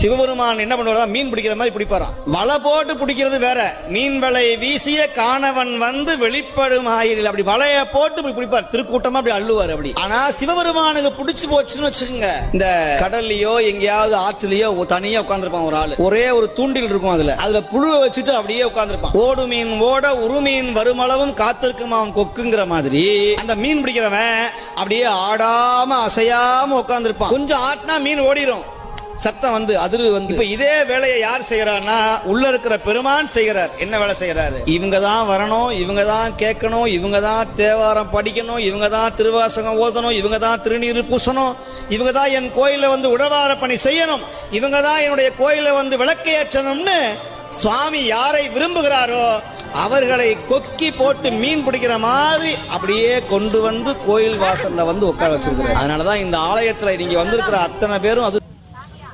சிவபெருமான் என்ன பண்ணுவாரா மீன் பிடிக்கிற மாதிரி பிடிப்பாராம். வலை போட்டு பிடிக்கிறது வேற. மீன் வலை வீசிய காணவன் வந்து வெளிப்படும் ஆயிரில் அப்படி வலைய போட்டு இப்படி பிடிப்பார். திருக்கூட்டமா அப்படி அள்ளுவார் அப்படி. ஆனா சிவபெருமானுக்கு பிடிச்சு போச்சுன்னு வச்சுக்கோங்க. இந்த கடல்லையோ எங்கேயாவது ஆற்றுலயோ தனியா உட்காந்துருப்பான் ஒரு ஆளு. ஒரே ஒரு தூண்டில் இருக்கும் அதுல. அதுல புழுவை வச்சுட்டு அப்படியே உட்காந்துருப்பான் ஓடு மீன் ஓட உருமீன் வருமளவும் காத்திருக்குமா கொக்குங்கிற மாதிரி. அந்த மீன் பிடிக்கிறவன் அப்படியே ஆடாம அசையாம உட்காந்துருப்பான் கொஞ்சம் ஆட்டினா மீன் ஓடிரும். சத்தம் வந்து அதிர்வு வந்து. இப்ப இதே வேலையை யார் செய்யறான்னா உள்ள இருக்கிற பெருமான் செய்கிறார். என்ன வேலை செய்யறாரு இவங்க தான் வரணும் இவங்க தான் கேட்கணும் இவங்க தான் தேவாரம் படிக்கணும் இவங்க தான் திருவாசகம் ஓதணும் இவங்க தான் திருநீர் பூசணும் இவங்க தான் என் கோயில வந்து உடவார பணி செய்யணும் இவங்க தான் என்னுடைய கோயில வந்து விளக்கை ஏற்றணும்னு சுவாமி யாரை விரும்புகிறாரோ அவர்களை கொக்கி போட்டு மீன் பிடிக்கிற மாதிரி அப்படியே கொண்டு வந்து கோயில் வாசல்ல வந்து உட்கார வச்சிருக்கிறார். அதனாலதான் இந்த ஆலயத்துல நீங்க வந்திருக்கிற அத்தனை பேரும் அது